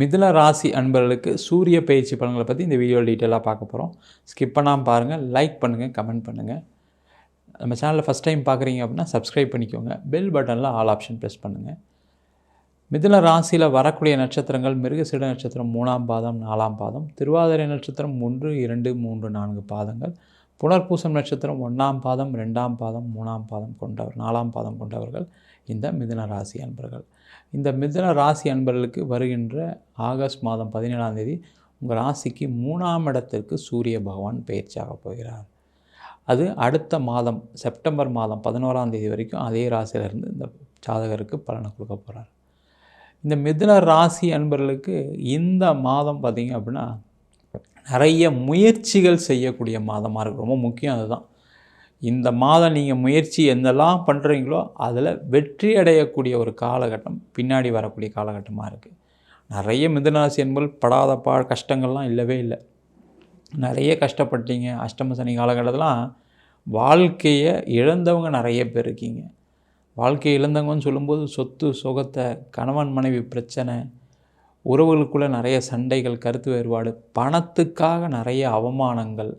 மிதுன ராசி அன்பர்களுக்கு சூரிய பயிற்சி பலன்களை பற்றி இந்த வீடியோ டீட்டெயிலாக பார்க்க போகிறோம் ஸ்கிப் பண்ணாமல் பாருங்கள் லைக் பண்ணுங்கள் கமெண்ட் பண்ணுங்கள் நம்ம சேனலில் ஃபஸ்ட் டைம் பார்க்குறீங்க அப்படின்னா சப்ஸ்கிரைப் பண்ணிக்கோங்க. பெல் பட்டனில் ஆல் ஆப்ஷன் ப்ரெஸ் பண்ணுங்கள் மிதுன ராசியில் வரக்கூடிய நட்சத்திரங்கள் மிருகசீட நட்சத்திரம் மூணாம் பாதம் நாலாம் பாதம் திருவாதிரை நட்சத்திரம் ஒன்று இரண்டு மூன்று நான்கு பாதங்கள் புனர்பூசம் நட்சத்திரம் ஒன்றாம் பாதம் ரெண்டாம் பாதம் மூணாம் பாதம் கொண்டவர் நாலாம் பாதம் கொண்டவர்கள் இந்த மிதுன ராசி அன்பர்கள். இந்த மிதன ராசி அன்பர்களுக்கு வருகின்ற ஆகஸ்ட் மாதம் பதினேழாம் தேதி உங்கள் ராசிக்கு மூணாம் இடத்திற்கு சூரிய பகவான் பயிற்சியாக போகிறார். அது அடுத்த மாதம் செப்டம்பர் மாதம் பதினோராம் தேதி வரைக்கும் அதே ராசியிலிருந்து இந்த ஜாதகருக்கு பலனை கொடுக்க போகிறார் இந்த மிதுன ராசி அன்பர்களுக்கு இந்த மாதம் பார்த்திங்க அப்படின்னா நிறைய முயற்சிகள் செய்யக்கூடிய மாதமாக இருக்குது ரொம்ப முக்கியம் அதுதான். இந்த மாதம் நீங்கள் முயற்சி என்னெல்லாம் பண்ணுறீங்களோ அதில் வெற்றி அடையக்கூடிய ஒரு காலகட்டம் பின்னாடி வரக்கூடிய காலகட்டமாக இருக்குது நிறைய மிதனராசி என்பது படாத பா கஷ்டங்கள்லாம் இல்லவே இல்லை. நிறைய கஷ்டப்பட்டீங்க. அஷ்டம சனி காலகட்டத்திலாம் வாழ்க்கையை இழந்தவங்க நிறைய பேர் இருக்கீங்க. வாழ்க்கையை இழந்தவங்கன்னு சொல்லும்போது சொத்து சுகத்தை கணவன் மனைவி பிரச்சனை உறவுகளுக்குள்ளே நிறைய சண்டைகள் கருத்து வேறுபாடு பணத்துக்காக நிறைய அவமானங்கள்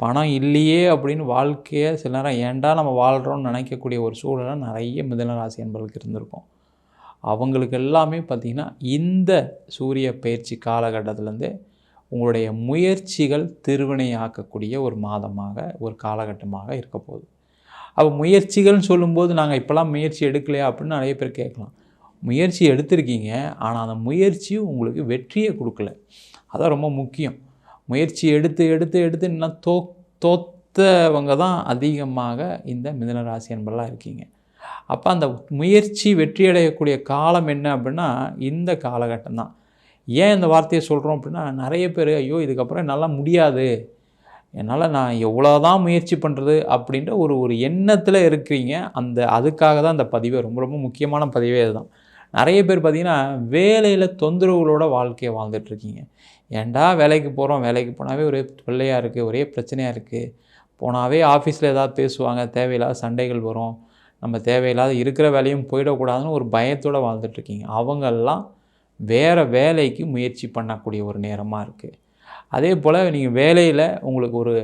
பணம் இல்லையே அப்படின்னு வாழ்க்கையை சில நேரம் ஏண்டா நம்ம வாழ்கிறோம்னு நினைக்கக்கூடிய ஒரு சூழலாக நிறைய மிதனராசி என்பவர்களுக்கு இருந்திருக்கும். அவங்களுக்கு எல்லாமே பார்த்திங்கன்னா இந்த சூரிய பயிற்சி காலகட்டத்திலேருந்தே உங்களுடைய முயற்சிகள் திருவினையாக்கக்கூடிய ஒரு மாதமாக ஒரு காலகட்டமாக இருக்க போகுது. அப்போ முயற்சிகள்னு சொல்லும்போது நாங்கள் இப்போலாம் முயற்சி எடுக்கலையா அப்படின்னு நிறைய பேர் கேட்கலாம். முயற்சி எடுத்திருக்கீங்க ஆனால் அந்த முயற்சியும் உங்களுக்கு வெற்றியை கொடுக்கல. அதான் ரொம்ப முக்கியம். முயற்சி எடுத்து எடுத்து எடுத்து இன்னும் தோ தோத்தவங்க தான் அதிகமாக இந்த மிதனராசி என்பதெல்லாம் இருக்கீங்க. அப்போ அந்த முயற்சி வெற்றியடையக்கூடிய காலம் என்ன அப்படின்னா இந்த காலகட்டம் தான் ஏன் இந்த வார்த்தையை சொல்கிறோம் அப்படின்னா நிறைய பேர் ஐயோ இதுக்கப்புறம் என்னால் முடியாது. என்னால் நான் எவ்வளோ தான் முயற்சி பண்ணுறது அப்படின்ற ஒரு ஒரு எண்ணத்தில் இருக்கிறீங்க. அந்த அதுக்காக தான் அந்த பதிவே ரொம்ப ரொம்ப முக்கியமான பதிவே அதுதான். நிறைய பேர் பார்த்திங்கன்னா வேலையில் தொந்தரவுகளோட வாழ்க்கையை வாழ்ந்துட்டுருக்கீங்க ஏன்டா வேலைக்கு போகிறோம் வேலைக்கு போனாவே ஒரே தொல்லையாக இருக்குது ஒரே பிரச்சனையாக இருக்குது போனாவே ஆஃபீஸில் ஏதாவது பேசுவாங்க தேவையில்லாத சண்டைகள் வரும். நம்ம தேவையில்லாத இருக்கிற வேலையும் போயிடக்கூடாதுன்னு ஒரு பயத்தோடு வாழ்ந்துட்டுருக்கீங்க அவங்கெல்லாம் வேறு வேலைக்கு முயற்சி பண்ணக்கூடிய ஒரு நேரமாக இருக்குது அதே போல் நீங்கள் வேலையில் உங்களுக்கு ஒரு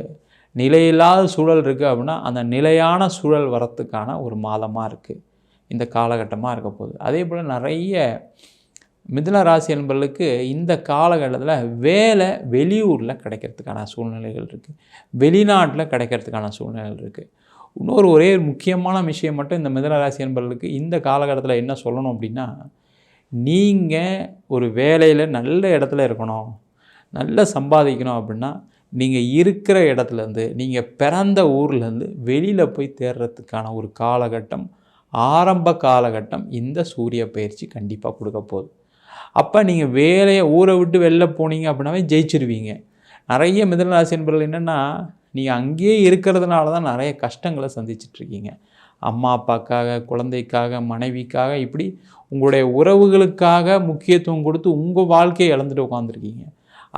நிலையில்லாத சூழல் இருக்குது அப்படின்னா அந்த நிலையான சூழல் வரத்துக்கான ஒரு மாதமாக இருக்குது இந்த காலகட்டமாக இருக்க போகுது. அதே போல் நிறைய மிதுன ராசி என்பர்களுக்கு இந்த காலகட்டத்தில் வேலை வெளியூரில் கிடைக்கிறதுக்கான சூழ்நிலைகள் இருக்குது. வெளிநாட்டில் கிடைக்கிறதுக்கான சூழ்நிலைகள் இருக்குது. இன்னொரு ஒரே முக்கியமான விஷயம் மட்டும் இந்த மிதுன ராசி என்பர்களுக்கு இந்த காலகட்டத்தில் என்ன சொல்லணும் அப்படின்னா நீங்கள் ஒரு வேலையில் நல்ல இடத்துல இருக்கணும் நல்லா சம்பாதிக்கணும் அப்படின்னா நீங்கள் இருக்கிற இடத்துலேருந்து நீங்கள் பிறந்த ஊர்லேருந்து வெளியில் போய் தேடுறதுக்கான ஒரு காலகட்டம் ஆரம்ப காலகட்டம் இந்த சூரிய பயிற்சி கண்டிப்பாக கொடுக்க போகுது. அப்போ நீங்கள் வேலையை ஊரை விட்டு வெளில போனீங்க அப்படின்னாவே ஜெயிச்சிருவீங்க. நிறைய மிதனராசி என்பர்கள் என்னென்னா நீங்கள் அங்கேயே இருக்கிறதுனால தான் நிறைய கஷ்டங்களை சந்திச்சிட்ருக்கீங்க அம்மா அப்பாக்காக குழந்தைக்காக மனைவிக்காக இப்படி உங்களுடைய உறவுகளுக்காக முக்கியத்துவம் கொடுத்து உங்கள் வாழ்க்கையை இழந்துட்டு உட்காந்துருக்கீங்க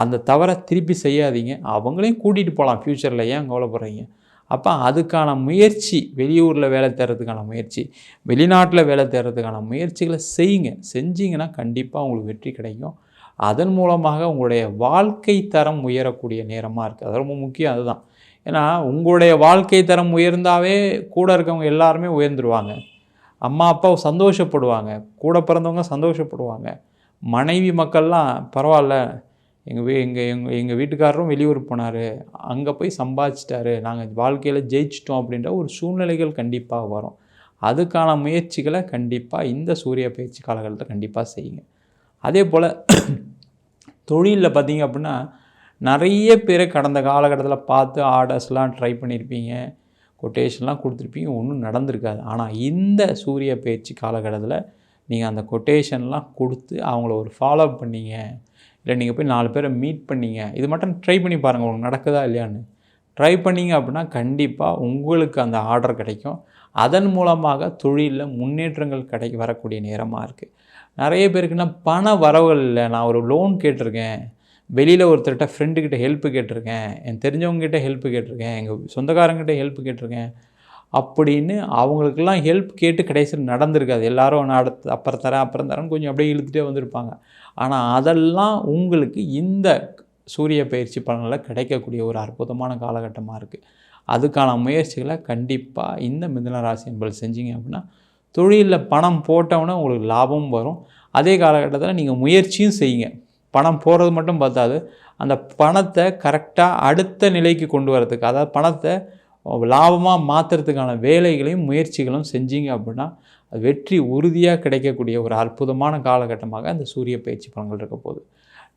அந்த தவறை திருப்பி செய்யாதீங்க. அவங்களையும் கூட்டிகிட்டு போகலாம். ஃப்யூச்சரில் ஏன் கவலைப்படுறீங்க? அப்போ அதுக்கான முயற்சி வெளியூரில் வேலை தேடுறதுக்கான முயற்சி வெளிநாட்டில் வேலை தேடுறதுக்கான முயற்சிகளை செய்யுங்க. செஞ்சீங்கன்னா கண்டிப்பாக உங்களுக்கு வெற்றி கிடைக்கும். அதன் மூலமாக உங்களுடைய வாழ்க்கை தரம் உயரக்கூடிய நேரமாக இருக்குது அது ரொம்ப முக்கியம் அதுதான். ஏன்னா உங்களுடைய வாழ்க்கை தரம் உயர்ந்தாவே கூட இருக்கவங்க எல்லாருமே உயர்ந்துருவாங்க. அம்மா அப்பா சந்தோஷப்படுவாங்க. கூட பிறந்தவங்க சந்தோஷப்படுவாங்க. மனைவி மக்கள்லாம் பரவாயில்ல எங்கள் வீ எங்கள் எங்கள் எங்கள் வீட்டுக்காரரும் வெளியூர் போனார். அங்கே போய் சம்பாதிச்சிட்டாரு. நாங்கள் வாழ்க்கையில் ஜெயிச்சிட்டோம் அப்படின்ற ஒரு சூழ்நிலைகள் கண்டிப்பாக வரும். அதுக்கான முயற்சிகளை கண்டிப்பாக இந்த சூரிய பயிற்சி காலகட்டத்தில் கண்டிப்பாக செய்யுங்க. அதே போல் தொழிலில் பார்த்தீங்க அப்படின்னா நிறைய பேரை கடந்த காலகட்டத்தில் பார்த்து ஆர்டர்ஸ்லாம் ட்ரை பண்ணியிருப்பீங்க கொட்டேஷன்லாம் கொடுத்துருப்பீங்க. ஒன்றும் நடந்திருக்காது. ஆனால் இந்த சூரிய பயிற்சி காலகட்டத்தில் நீங்கள் அந்த கொட்டேஷன்லாம் கொடுத்து அவங்கள ஒரு ஃபாலோ பண்ணீங்க. இல்லை நீங்கள் போய் நாலு பேரை மீட் பண்ணீங்க. இது மட்டும் ட்ரை பண்ணி பாருங்கள் உங்களுக்கு நடக்குதா இல்லையான்னு. ட்ரை பண்ணிங்க அப்படின்னா கண்டிப்பாக உங்களுக்கு அந்த ஆர்டர் கிடைக்கும். அதன் மூலமாக தொழிலில் முன்னேற்றங்கள் கிடை வரக்கூடிய நேரமாக இருக்குது நிறைய பேருக்குன்னா பண வரவுகள் இல்லை. நான் ஒரு லோன் கேட்டிருக்கேன். வெளியில் ஒருத்தர்கிட்ட ஃப்ரெண்டுக்கிட்ட ஹெல்ப்பு கேட்டிருக்கேன். என் தெரிஞ்சவங்ககிட்ட ஹெல்ப்பு கேட்டிருக்கேன். எங்கள் சொந்தக்காரங்கிட்ட ஹெல்ப்பு கேட்டிருக்கேன். அப்படின்னு அவங்களுக்கெல்லாம் ஹெல்ப் கேட்டு கடைசியில் நடந்திருக்காது. எல்லாரும் நான் அடுத்து அப்புறம் தரேன் அப்புறம் தரேன்னு கொஞ்சம் அப்படியே இழுத்துட்டே வந்திருப்பாங்க. ஆனால் அதெல்லாம் உங்களுக்கு இந்த சூரிய பயிற்சி பலனில் கிடைக்கக்கூடிய ஒரு அற்புதமான காலகட்டமாக இருக்குது அதுக்கான முயற்சிகளை கண்டிப்பாக இந்த மிதன ராசி என்பது செஞ்சீங்க அப்படின்னா தொழிலில் பணம் போட்டவுடனே உங்களுக்கு லாபமும் வரும். அதே காலகட்டத்தில் நீங்கள் முயற்சியும் செய்யுங்க. பணம் போகிறது மட்டும் பார்த்தாது அந்த பணத்தை கரெக்டாக அடுத்த நிலைக்கு கொண்டு வரதுக்கு அதாவது பணத்தை லாபமாக மாற்றுறதுக்கான வேலைகளையும் முயற்சிகளும் செஞ்சீங்க அப்படின்னா வெற்றி உறுதியாக கிடைக்கக்கூடிய ஒரு அற்புதமான காலகட்டமாக அந்த சூரிய பயிற்சி பலன்கள் இருக்க போகுது.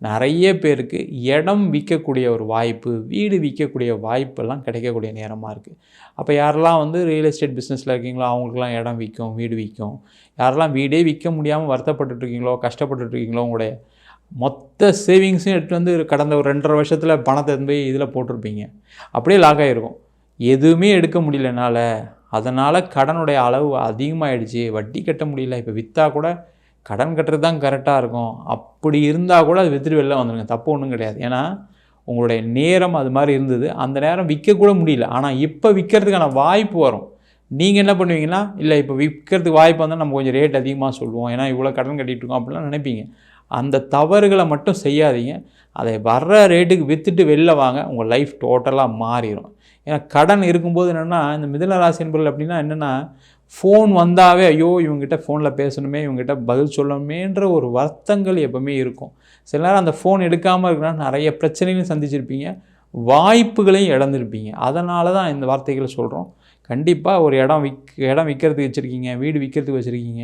நிறைய பேருக்கு இடம் விற்கக்கூடிய ஒரு வாய்ப்பு வீடு விற்கக்கூடிய வாய்ப்பெல்லாம் கிடைக்கக்கூடிய நேரமாக இருக்குது அப்போ யாரெல்லாம் வந்து ரியல் எஸ்டேட் பிஸ்னஸில் இருக்கீங்களோ அவங்களுக்குலாம் இடம் விற்கும் வீடு விற்கும். யாரெல்லாம் வீடே விற்க முடியாமல் வருத்தப்பட்டுருக்கீங்களோ கஷ்டப்பட்டுருக்கீங்களோ உங்களுடைய மொத்த சேவிங்ஸும் எடுத்துகிட்டு வந்து கடந்த ஒரு ரெண்டரை வருஷத்தில் பணத்தை போய் இதில் போட்டிருப்பீங்க. அப்படியே லாக் ஆகிருக்கும் எதுவுமே எடுக்க முடியலனால அதனால் கடனுடைய அளவு அதிகமாகிடுச்சு வட்டி கட்ட முடியல. இப்போ விற்றா கூட கடன் கட்டுறது தான் கரெக்டாக இருக்கும். அப்படி இருந்தால் கூட அது விற்றுட்டு வெளில வந்துடுங்க தப்பு ஒன்றும் கிடையாது. ஏன்னா உங்களுடைய நேரம் அது மாதிரி இருந்தது. அந்த நேரம் விற்கக்கூட முடியல. ஆனால் இப்போ விற்கிறதுக்கான வாய்ப்பு வரும். நீங்கள் என்ன பண்ணுவீங்கன்னா இல்லை இப்போ விற்கிறதுக்கு வாய்ப்பு வந்தால் நம்ம கொஞ்சம் ரேட் அதிகமாக சொல்லுவோம். ஏன்னா இவ்வளோ கடன் கட்டிகிட்டு இருக்கோம் அப்படிலாம் நினைப்பீங்க. அந்த தவறுகளை மட்டும் செய்யாதீங்க. அதை வர்ற ரேட்டுக்கு விற்றுட்டு வெளில வாங்க. உங்கள் லைஃப் டோட்டலாக மாறிடும் ஏன்னா கடன் இருக்கும்போது என்னென்னா இந்த மிதன ராசி என்பர்கள் அப்படின்னா என்னென்னா ஃபோன் வந்தாவே ஐயோ இவங்ககிட்ட ஃபோனில் பேசணுமே இவங்ககிட்ட பதில் சொல்லணுமேன்ற ஒரு வருத்தங்கள் எப்போவுமே இருக்கும். சில நேரம் அந்த ஃபோன் எடுக்காமல் இருக்குன்னா நிறைய பிரச்சனைகளையும் சந்திச்சிருப்பீங்க வாய்ப்புகளையும் இழந்திருப்பீங்க. அதனால தான் இந்த வார்த்தைகளை சொல்கிறோம் கண்டிப்பாக ஒரு இடம் விக் இடம் விற்கிறதுக்கு வச்சுருக்கீங்க வீடு விற்கிறதுக்கு வச்சுருக்கீங்க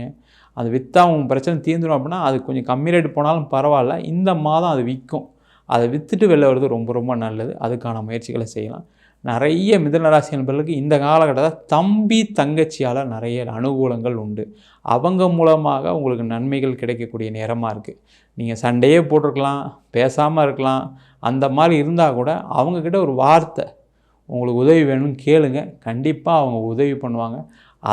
அது விற்றா உங்கள் பிரச்சனை தீர்ந்துடும் அப்படின்னா அது கொஞ்சம் கம்மி ரேட்டு போனாலும் பரவாயில்ல. இந்த மாதம் அது விற்கும். அதை விற்றுட்டு வெளில வர்றது ரொம்ப ரொம்ப நல்லது. அதுக்கான முயற்சிகளை செய்யலாம். நிறைய மிதனராசி நண்பர்களுக்கு இந்த காலகட்டத்தில் தம்பி தங்கச்சியால் நிறைய அனுகூலங்கள் உண்டு. அவங்க மூலமாக உங்களுக்கு நன்மைகள் கிடைக்கக்கூடிய நேரமாக இருக்குது நீங்கள் சண்டையே போட்டிருக்கலாம் பேசாமல் இருக்கலாம். அந்த மாதிரி இருந்தால் கூட அவங்கக்கிட்ட ஒரு வார்த்தை உங்களுக்கு உதவி வேணும்னு கேளுங்க. கண்டிப்பாக அவங்க உதவி பண்ணுவாங்க.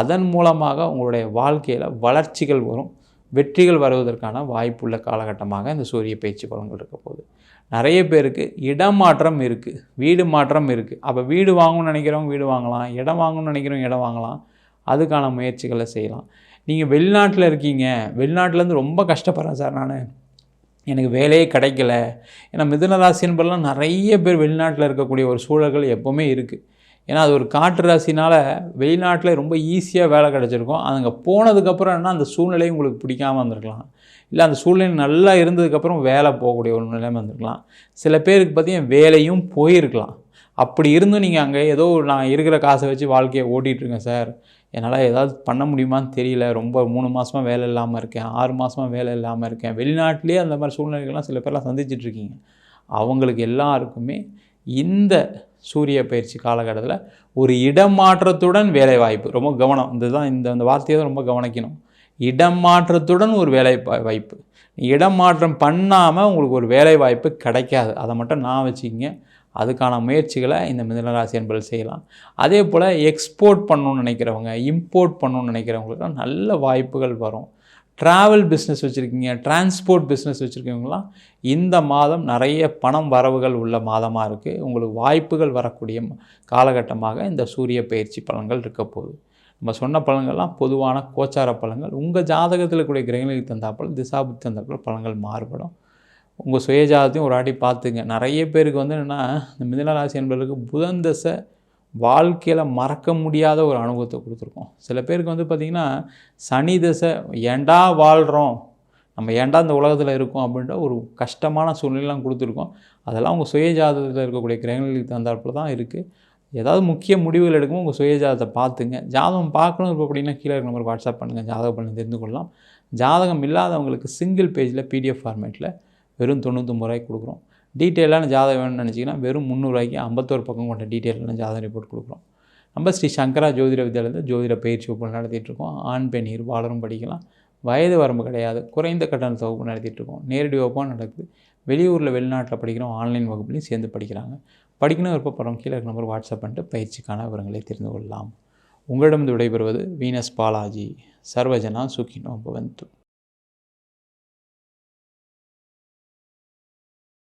அதன் மூலமாக உங்களுடைய வாழ்க்கையில் வளர்ச்சிகள் வரும். வெற்றிகள் வருவதற்கான வாய்ப்புள்ள காலகட்டமாக இந்த சூரிய பயிற்சி பலன்கள் இருக்க போகுது. நிறைய பேருக்கு இடம் மாற்றம் இருக்குது வீடு மாற்றம் இருக்குது அப்போ வீடு வாங்கணும்னு நினைக்கிறவங்க வீடு வாங்கலாம் இடம் வாங்கணும்னு நினைக்கிறவங்க இடம் வாங்கலாம். அதுக்கான முயற்சிகளை செய்யலாம். நீங்கள் வெளிநாட்டில் இருக்கீங்க வெளிநாட்டிலேருந்து ரொம்ப கஷ்டப்படுறேன் சார் நான். எனக்கு வேலையே கிடைக்கல. ஏன்னா மிதுனராசி என்பதெல்லாம் நிறைய பேர் வெளிநாட்டில் இருக்கக்கூடிய ஒரு சூழல்கள் எப்போவுமே இருக்குது ஏன்னா அது ஒரு காற்று ராசினால் வெளிநாட்டில் ரொம்ப ஈஸியாக வேலை கிடச்சிருக்கும். அங்கே போனதுக்கப்புறம் என்ன அந்த சூழ்நிலையும் உங்களுக்கு பிடிக்காமல் வந்திருக்கலாம் இல்லை அந்த சூழ்நிலை நல்லா இருந்ததுக்கப்புறம் வேலை போகக்கூடிய ஒரு நிலைமை வந்திருக்கலாம் சில பேருக்கு பார்த்தீங்கன்னா வேலையும் போயிருக்கலாம். அப்படி இருந்தும் நீங்கள் அங்கே ஏதோ நான் இருக்கிற காசை வச்சு வாழ்க்கையை ஓட்டிகிட்ருக்கேன் சார். என்னால் ஏதாவது பண்ண முடியுமான்னு தெரியல. ரொம்ப மூணு மாதமாக வேலை இல்லாமல் இருக்கேன். ஆறு மாதமாக வேலை இல்லாமல் இருக்கேன். வெளிநாட்டிலே அந்த மாதிரி சூழ்நிலைகள்லாம் சில பேர்லாம் சந்திச்சிட்ருக்கீங்க அவங்களுக்கு எல்லாருக்குமே இந்த சூரிய பயிற்சி காலகட்டத்தில் ஒரு இடமாற்றத்துடன் வேலைவாய்ப்பு ரொம்ப கவனம். இதுதான் இந்த இந்த வார்த்தையை தான் ரொம்ப கவனிக்கணும். இடம் மாற்றத்துடன் ஒரு வேலை வாய்ப்பு இடம் மாற்றம் பண்ணாமல் உங்களுக்கு ஒரு வேலை வாய்ப்பு கிடைக்காது. அதை மட்டும் நான் வச்சுக்கிங்க அதுக்கான முயற்சிகளை இந்த மிதனராசி என்பதில் செய்யலாம். அதே போல் எக்ஸ்போர்ட் பண்ணணும்னு நினைக்கிறவங்க இம்போர்ட் பண்ணணும்னு நினைக்கிறவங்களுக்கு நல்ல வாய்ப்புகள் வரும். ட்ராவல் பிஸ்னஸ் வச்சுருக்கீங்க டிரான்ஸ்போர்ட் பிஸ்னஸ் வச்சுருக்கீங்களாம் இந்த மாதம் நிறைய பணம் வரவுகள் உள்ள மாதமாக இருக்குது உங்களுக்கு வாய்ப்புகள் வரக்கூடிய காலகட்டமாக இந்த சூரிய பயிற்சி பலன்கள் இருக்க போகுது. நம்ம சொன்ன பலன்கள்லாம் பொதுவான கோச்சார பலன்கள். உங்கள் ஜாதகத்தில் கூடிய கிரகங்களுக்கு தந்தாப்பில் திசாபுத்தி தந்தாப்பில் பலன்கள் மாறுபடும். உங்கள் சுயஜாதத்தையும் ஒரு ஆட்டி பார்த்துங்க. நிறைய பேருக்கு வந்து என்னென்னா இந்த மிதனராசி என்பதற்கு புதன் தசை வாழ்க்கையில் மறக்க முடியாத ஒரு அனுபவத்தை கொடுத்துருக்கோம். சில பேருக்கு வந்து பார்த்திங்கன்னா சனி தசை ஏண்டா வாழ்கிறோம் நம்ம ஏண்டா இந்த உலகத்தில் இருக்கோம் அப்படின்ற ஒரு கஷ்டமான சூழ்நிலைலாம் கொடுத்துருக்கோம். அதெல்லாம் உங்கள் சுயஜாதகத்தில் இருக்கக்கூடிய கிரகங்களுக்கு தந்தாப்பில் தான் இருக்குது ஏதாவது முக்கிய முடிவுகள் எடுக்கும் உங்கள் சுயஜாதத்தை பார்த்துங்க. ஜாதகம் பார்க்கணும் இப்போ அப்படின்னா கீழே இருக்க நம்பருக்கு வாட்ஸ்அப் பண்ணுங்கள் ஜாதகம் பண்ணி தெரிந்து கொள்ளலாம். ஜாதகம் இல்லாதவங்களுக்கு சிங்கிள் பேஜில் பிடிஎஃப் ஃபார்மேட்டில் வெறும் தொண்ணூற்றி ரூபாய்க்கு கொடுக்குறோம். டீட்டெயிலான ஜாதகம் வேணும்னு நினச்சிங்கன்னா வெறும் முந்நூறுவாய்க்கு ஐம்பத்தோரு பக்கம் கொண்ட டீட்டெயிலான ஜாதகம் ரிப்போர்ட் கொடுக்குறோம். நம்ம ஸ்ரீ சங்கரா ஜோதிட வித்யாலயத்தில் ஜோதிட பயிற்சி வகுப்பு நடத்திட்டுருக்கோம் ஆண் பெண் இருபாலரும் படிக்கலாம். வயது வரம்பு கிடையாது. குறைந்த கட்டண வகுப்பு நடத்திட்டுருக்கோம் நேரடி வகுப்பாக நடக்குது. வெளியூரில் வெளிநாட்டில் படிக்கிறோம் ஆன்லைன் வகுப்புலையும் சேர்ந்து படிக்கிறாங்க. படிக்கணும் விருப்பப்படுறோம் கீழே நம்பர் வாட்ஸ்அப் பண்ணிட்டு பயிற்சிக்கான விவரங்களை தெரிந்து கொள்ளலாம். உங்களிடம் விடைபெறுவது வீனஸ் பாலாஜி. சர்வஜனா சுகினோ பவந்து